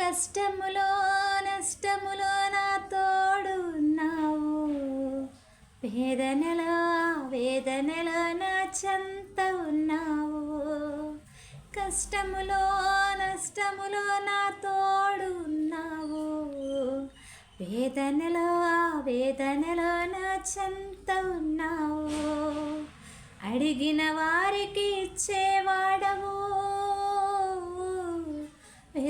కష్టములో నష్టములో నా తోడున్నావు. వేదనలో వేదనలో నా చెంత ఉన్నావు. కష్టములో నష్టములో నా తోడున్నావు. వేదనలో వేదనలో నా చెంత ఉన్నావు. అడిగిన వారికి ఇచ్చేవాడు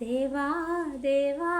దేవా దేవా